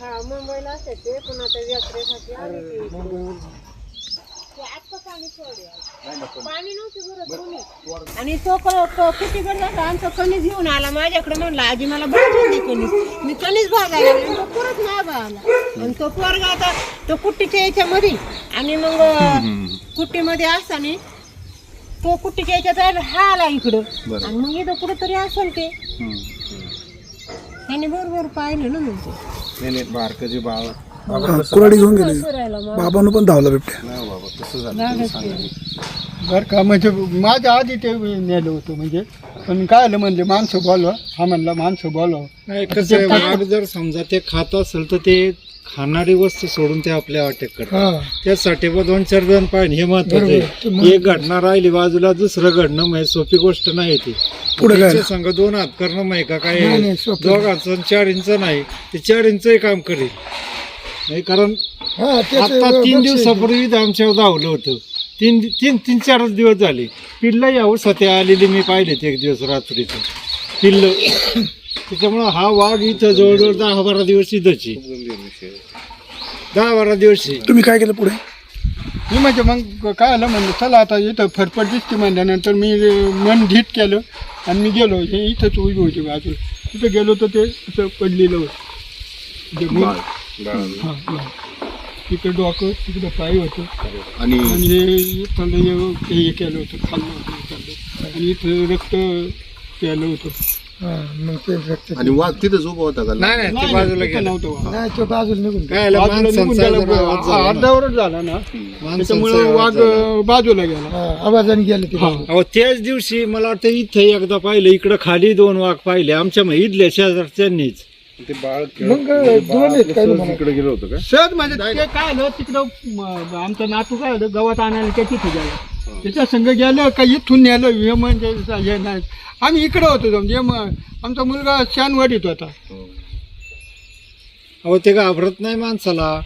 हा मुंबईला असते ते पण आता यात्रेसाठी आले ते इकडे. ते आत्ता पाणी सोडलं. पाणी नव्हतं भरत कोणी. आणि तो किती जाता? आमचा कणीस घेऊन आला. माझ्याकडे म्हणला आजी मला भाजून दे कणीस. मी कणीस भाजायला लागले. आणि तो परत मागं आला. आणि तो पोरगा आता तो कुट्टीच्या याच्यामध्ये. आणि मग कुट्टीमध्ये असताना तो कुट्टीच्या याच्यात राहिला, हा आला इकडं. आणि मग इथं कुठंतरी असेल ते. त्याने बरोबर पाहिलं ना म्हणजे नाही नाही बारकं जे बाळ. हा, कुऱ्हाडी घेऊन गेले. बाबानं पण धावला बिबट्या. नाही बाबा तसं झालं. बरं का म्हणजे माझ्या आधी ते नेलं होतं म्हणजे पण काय आलं म्हणले माणसं बोलवा. हा म्हणला माणसं बोलवा. नाही कसं आहे, वाघ जर समजा ते खात असेल तर ते खाणारी वस्तू सोडून ते आपल्या अटॅक करतात. हा. त्यासाठी बा दोन चार जण पाहिजे हे महत्वाचं आहे. एक घटना राहिली बाजूला दुसरं घडणं म्हणजे सोपी गोष्ट नाही ती. पुढे काय त्यांच्या संघ दोन हात करणं माहिती का काय? नाही, नाही, सोपं. दोघांचं आणि चार इंच नाही. ते चार इंचही काम करेल. नाही कारण हा आता तीन दिवसापूर्वी आमच्यावर धावलं होतं. तीन तीन तीन चारच दिवस झाले. पिल्ल यावं सध्या आलेली मी पाहिले ते एक दिवस रात्रीचं. पिल्ल. त्याच्यामुळं हा वाघ इथं जवळजवळ दहा बारा दिवस इथंच. आहे. दहा बारा दिवस आहे. तुम्ही काय केलं पुढे? मी म्हणजे मग काय आलं म्हणलं चला आता इथं फरफट दिसते म्हणल्यानंतर मी मन ढीट केलं आणि मी गेलो. हे इथंच उभी होती बाजूला तिथं गेलो तर ते असं पडलेलं होतं. हा. तिकडं डोकं तिकडं पाय होतं? आणि आणि हे इथं हे हे केलं होतं खाल्लं होतं. आणि इथं रक्त प्यालं होतं. मग ते रक्त आणि वाघ तिथंच उभा होता का? नाही नाही ते नाही, बाजूला तिथं गेलं. नव्हतं नाही तो बाजूला निघून काय आलं, बाजूला निघून माणसांचा गेला. आवाज झाला ना. त्याच्यामुळे वाघ. बाजूला गेला. आवाजाने गेले ते हा. अहो त्याच दिवशी मला वाटतं इथं एकदा पाहिलं इकडं खाली दोन वाघ पाहिले. आमच्या मग इथल्या शेजारच्यांनीच. ते बाळ मग दोन आहेत काय मला तिकडे गेलं होतं का? सहज म्हणजे ते काय आलं तिकडं म- आमचं नातू काय आलं गवत आणायला त्या तिथे गेला. त्याच्या संग गेलं का इथून नेलं हे म्हणजे हे नाही. आम्ही इकडं होतो म्हणजे म- आमचा मुलगा शानवाडीत होता. अहो ते घाबरत नाही माणसाला.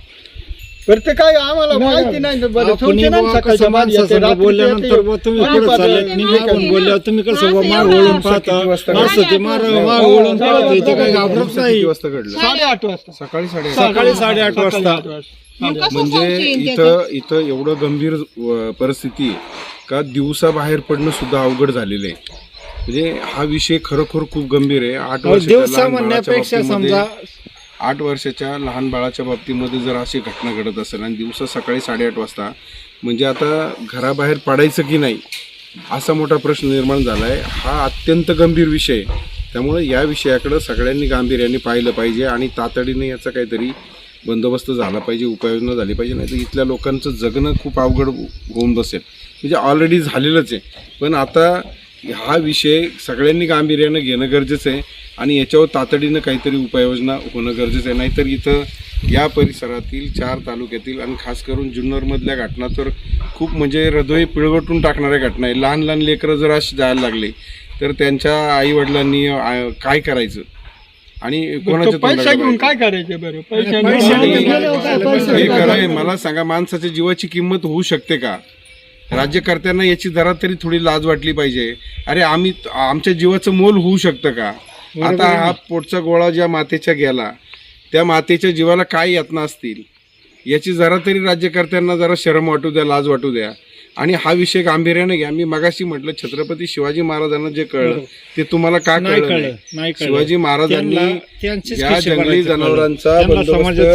बरं ते काय आम्हाला माहिती नाही ना बरं अहो, कुणी सूचना बुवा सकाळच्या कसं मागे येते, माणसासंग रात्री बोलल्यानंतर येते. बुवा तुम्ही कोणी पुढे पाहतं, चालले कोणी निघून काय. बोलल्यावर तुम्ही कसं बुवा माग माणसं वळून एवढं पाहता. वाजता माणसं ते मार माग वळून पाहत ते काही घाबरत नाही. किती वाजता घडलं? साडेआठ वाजता. सकाळी साडे सकाळी साडेआठ वाजता. वाजता. म्हणजे इथं इथं एवढं गंभीर अ, परिस्थिती आहे का दिवसा बाहेर पडणं सुद्धा अवघड झालेलं आहे. म्हणजे हा विषय खरोखर खूप गंभीर आहे. आठ वर्षाच्या दिवसा लहान बाळाच्या म्हणण्यापेक्षा बाबतीमध्ये- समजा आठ वर्षाच्या लहान बाळाच्या बाबतीमध्ये जर अशी घटना घडत असेल आणि दिवसा सकाळी साडेआठ वाजता म्हणजे आता घराबाहेर पडायचं की नाही असा मोठा प्रश्न निर्माण झाला आहे हा अत्यंत गंभीर विषय आहे. त्यामुळे या विषयाकडं सगळ्यांनी गांभीर्याने पाहिलं पाहिजे आणि तातडीने याचा काहीतरी बंदोबस्त झाला पाहिजे उपाययोजना झाली पाहिजे नाही तर इथल्या लोकांचं जगणं खूप अवघड होऊन बसेल. म्हणजे ऑलरेडी झालेलंच आहे. पण आता हा विषय सगळ्यांनी गांभीर्यानं घेणं गरजेचं आहे. आणि याच्यावर तातडीनं काहीतरी उपाययोजना होणं गरजेचं आहे. नाहीतर इथं या परिसरातील चार तालुक्यातील आणि खास करून जुन्नरमधल्या घटना तर खूप म्हणजे हृदय पिळवटून टाकणाऱ्या घटना आहे लहान लहान लेकरं जर अशी जायला लागले तर त्यांच्या आईवडिलांनी काय करायचं? आणि कोणाच्या घेऊन? काय करायचे बरं? हे मला सांगा माणसाच्या जीवाची किंमत होऊ शकते का? राज्यकर्त्यांना याची जरा तरी थोडी लाज वाटली पाहिजे. अरे आम्ही आमच्या जीवाचं मोल होऊ शकतं का? आता हा पोटचा गोळा ज्या मातेच्या गेला त्या मातेच्या जीवाला काय यातना असतील? याची जरा तरी राज्यकर्त्यांना जरा शरम वाटू द्या लाज वाटू द्या. आणि हा विषय गांभीर्याने घ्या. मी मगाशी म्हटलं छत्रपती शिवाजी महाराजांना जे कळलं ते तुम्हाला का कळलं शिवाजी महाराजांनी या जंगली. जनावरांचा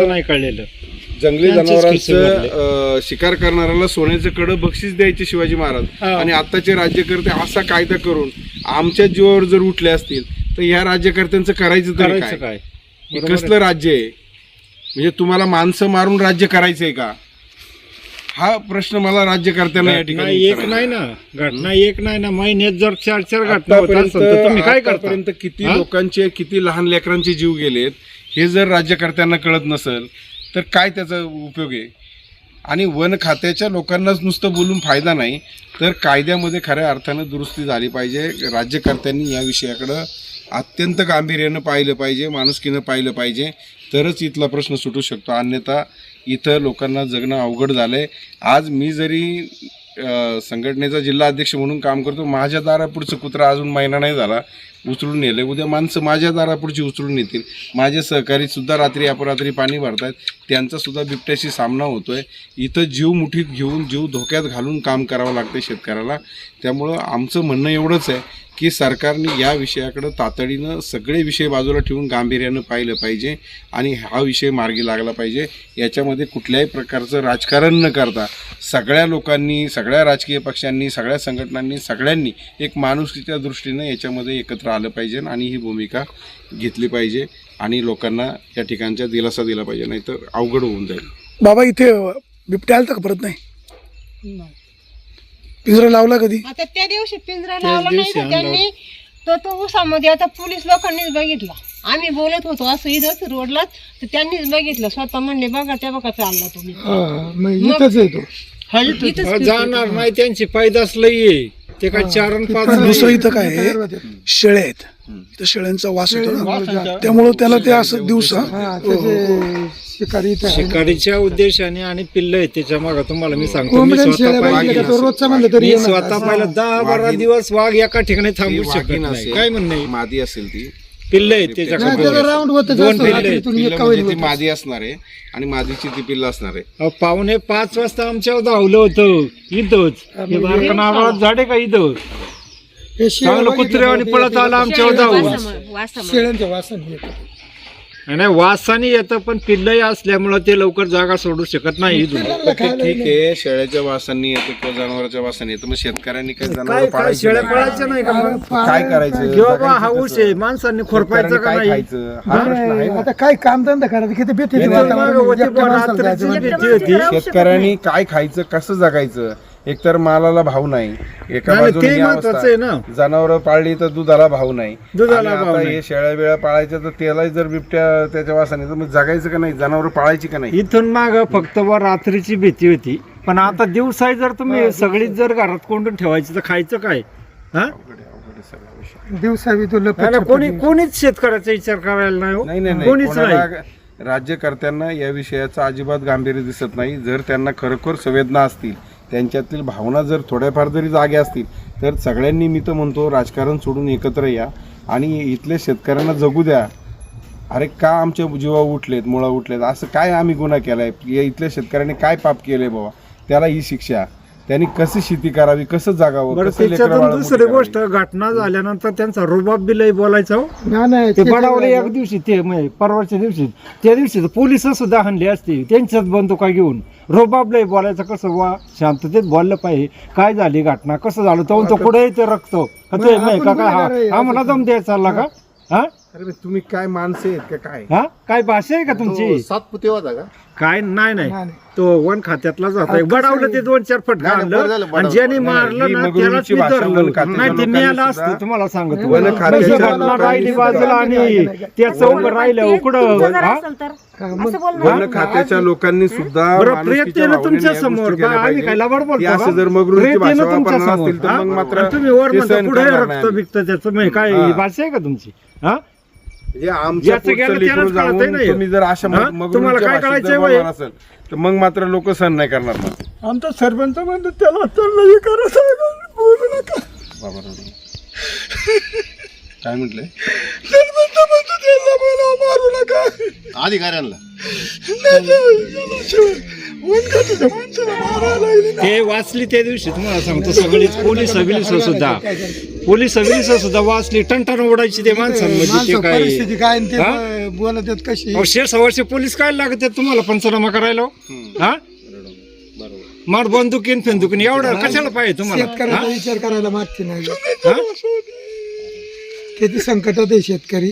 नाही कळलेलं. जंगली जनावरांचं शिकार करणाऱ्याला सोन्याचं कडं बक्षीस द्यायचे शिवाजी महाराज. हा. आणि आताचे राज्यकर्ते असा कायदा करून आमच्या जीवावर जर उठले असतील तर ह्या राज्यकर्त्यांचं करायचं तरी करायचं काय? काय? हे कसलं राज्य आहे? म्हणजे तुम्हाला माणसं मारून राज्य करायचंय का? हा प्रश्न मला राज्यकर्त्यांना या ठिकाणी एक विचारायचा नाही ना. घटना एक नाही ना. महिन्यात जर चार चार घटना होत असेल तर तुम्ही काय करता? आतापर्यंत किती हा? लोकांचे किती लहान लेकरांचे जीव गेलेत हे जर राज्यकर्त्यांना कळत नसेल तर काय त्याचा उपयोग आहे? आणि वन खात्याच्या लोकांनाच नुसतं बोलून फायदा नाही तर कायद्यामध्ये खऱ्या अर्थानं दुरुस्ती झाली पाहिजे. राज्यकर्त्यांनी या विषयाकडं अत्यंत गांभीर्यानं पाहिलं पाहिजे माणुसकीनं पाहिलं पाहिजे तरच इथला प्रश्न सुटू शकतो. अन्यथा इथं लोकांना जगणं अवघड झालं आहे आज मी जरी संघटनेचा जिल्हा अध्यक्ष म्हणून काम करतो माझ्या दारापुढचं कुत्रा अजून महिना नाही झाला उचलून नेलं उद्या माणसं माझ्या दारापुढची उचलून येतील माझे सहकारीसुद्धा रात्री अपरात्री पाणी भरतात आहेत त्यांचासुद्धा बिबट्याशी सामना होतो आहे इथं जीव मुठीत घेऊन जीव धोक्यात घालून काम करावं लागतं शेतकऱ्याला. त्यामुळं आमचं म्हणणं एवढंच आहे की सरकारने या विषयाकडं तातडीनं सगळे विषय बाजूला ठेवून गांभीर्यानं पाहिलं पाहिजे आणि हा विषय मार्गी लागला पाहिजे. याच्यामध्ये कुठल्याही प्रकारचं राजकारण न करता सगळ्या लोकांनी सगळ्या राजकीय पक्षांनी सगळ्या संघटनांनी सगळ्यांनी एक माणुसकीच्या दृष्टीनं याच्यामध्ये एकत्र आलं पाहिजे आणि ही भूमिका घेतली पाहिजे आणि लोकांना या ठिकाणच्या दिलासा दिला पाहिजे नाहीतर अवघड होऊन जाईल. बाबा इथे बिबट्या आलता का? परत नाही? पिंजरा लावला कधी? आता त्या दिवशी पिंजरा लावला नाही तर त्यांनी? तो तो उसामध्ये आता पोलीस लोकांनीच बघितला. आम्ही बोलत होतो असं इथंच रोडलाच तर त्यांनीच बघितलं. स्वतः म्हणले बघा त्या बघा चालला तुम्ही. हा इथंच आहे तो. इथंच अहो, जाणार नाही त्यांची पैदास लई आहे. ते काय चार आणि पाच दुसरं. इथं काय आहे? शेळे आहेत. इथं शेळ्यांचा वास येतो ना. त्यामुळं त्याला ते असं दिवसा शिकारी शिकारीच्या उद्देशाने आणि पिल्ल आहे त्याच्यामागे तुम्हाला मी सांगतो. मी स्वतः पाहिलं. रोजचा म्हणलं तरी मी स्वतः पाहिलं दहा बारा दिवस वाघ एका ठिकाणी ती थांबू शकत नाही. काय म्हणणे मादी असेल ती. पिल्ल आहेत त्याच्याकडे राऊंड होत दोन पिल्ले आहेत. पिल्लं म्हणजे ती मादी असणार आहे आणि मादीची ती पिल्ल असणार आहे. अहो, पावणे पाच वाजता आमच्यावर धावलं होतं. इथंच. हे बारकं झाडे का इथं? चांगलं कुत्रे आणि पळत आलं आमच्यावर वासामुळे शेळ्यांच्या वासाने येतं. आणि वासाने येतं पण पिल्लही असल्यामुळं ते लवकर जागा सोडू शकत नाही इथून तर ते ठीक आहे शेळ्याच्या वासांनी येतं किंवा जनावराच्या वासांनी येतं मग शेतकऱ्यांनी काय काय जनावर काय पाळायची शेळ्या नाही. पळायच्या नाही का मग? काय करायचं किंवा बा? आहे माणसांनी खोरपायचं शेतकऱ्यांनी का काय नाही खायचं हा प्रश्न आहे ना. आता काय कामधंदा करायचं किती भीती होती रात्रीची. भीती होती. शेतकऱ्यांनी काय खायचं कसं जगायचं एकतर मालाला भाव नाही. एका नाही, बाजूने ते ही महत्वाचं अवस्था. आहे ना. जनावरं पाळली तर दुधाला भाव नाही. दुधाला आणि भाव आता नाही. हे शेळ्या बिळ्या पाळायच्या तर त्यालाही जर बिबट्या त्याच्या वासाने तर मग जगायचं का नाही? जनावर पाळायची का नाही? इथून माग फक्त वर रात्रीची भीती होती. पण आता दिवसाही जर तुम्ही सगळीच जर घरात कोंडून ठेवायची तर खायचं काय? हा? दिवसा बी नाही कोणी कोणीच शेतकऱ्याचा विचार करायला नाही हो. नाही नाही नाही. कोणीच नाही. कोणाला राज्यकर्त्यांना या विषयाचं अजिबात गांभीर्य दिसत नाही. जर त्यांना खरोखर संवेदना असतील त्यांच्यातील भावना जर थोड्याफार जरी जाग्या असतील तर सगळ्यांनी मी तर म्हणतो राजकारण सोडून एकत्र या. आणि इथल्या शेतकऱ्यांना जगू द्या. अरे का आमच्या जीवा उठलेत मुळा उठलेत? असं काय आम्ही गुन्हा केलाय? या इथल्या शेतकऱ्यांनी काय पाप केलंय बाबा? त्याला ही शिक्षा. त्यांनी कशी शेती करावी? कसं जागावं? दुसरी? गोष्ट घटना झाल्यानंतर त्यांचा रुबाब बिलही बोलायचा हो. नाही ते बडावले एक दिवशी ते म्हणजे परवाच्या दिवशी त्या दिवशी पोलीस सुद्धा हल्ले असते. त्यांच्याच बंदुका घेऊन. रोबाबलंही बोलायचं कसं वा शांततेत बोललं पाहिजे. काय झाली घटना? कसं झालं? तो तो कुठे ते रक्तो? ते नाही का काय? हा. आम्हाला दम द्यायचा चालला का? हा. अरे तुम्ही काय माणसं आहेत का काय? हा? काय भाषा आहे का तुमची? सातपुते होता का? काय नाही नाही. तो वन खात्यातला जात बडावलं ते दोन चार फटका नाही, बरं झालं, आणलं आणि बडावलं. ज्याने मारलं ना मगरुरीची त्यालाच मी भाषा वन धरलं खात्याच्या नाही ते सुद्धा- असतं तुम्हाला सांगतो वन खात्याच्या घटना लोकांनी राहिली सुद्धा- बाजूला आणि त्याचं उभं राहिलं उकडं हा? वन खात्याच्या लोकांनी सुद्धा बरं, माणुसकीच्या प्रियतेनं भावनेने तुमच्या या समोर गोष्टी केल्या बा, आम्ही पाहिजे. काय लबाड बोलतो का? असं जर मगरुरीची प्रियतेनं भाषा तुमच्या वापरणार समोर, असतील तर हा? मग मात्र आणि तुम्ही वर ते म्हणता सहन पुढे करणार रक्त. बिकतं त्याचं म्हणजे काय हा. भाषा आहे का तुमची हा म्हणजे आमच्या ज्याचं गेलं पुढचं लेकरू त्यालाच कळतंय जाऊन नाही. तुम्ही जर अशा हा? मग- तुम्हाला काय कळायचंय वय? असेल तर मग मात्र लोक सहन नाही करणार मग आमचा सरपंच म्हणतो त्याला हे करा सांगा, बोलू नका काय म्हटलंय सरपंच म्हणतो त्याला बोलावं, मारू नका अधिकाऱ्यांना लागले. ते वाचली त्या दिवशी तुम्हाला सांगतो सगळीच पोलीस बिलीस सुद्धा. पोलीस बिलीस सुद्धा वाचली टनटन ओढायची ते माणसांमध्ये ते परिस्थिती काय आणि हा? ते बोलत आहेत कशी? अहो, शेर सवारशे पोलीस काय लागत आहेत तुम्हाला? पंचनामा करायला? हो? हा मार बंदुकीन फेंदुकीन एवढं कशाला पाहिजे तुम्हाला? शेतकऱ्याचा हा? विचार करायला मागते नाही. हा? किती संकटात आहे शेतकरी.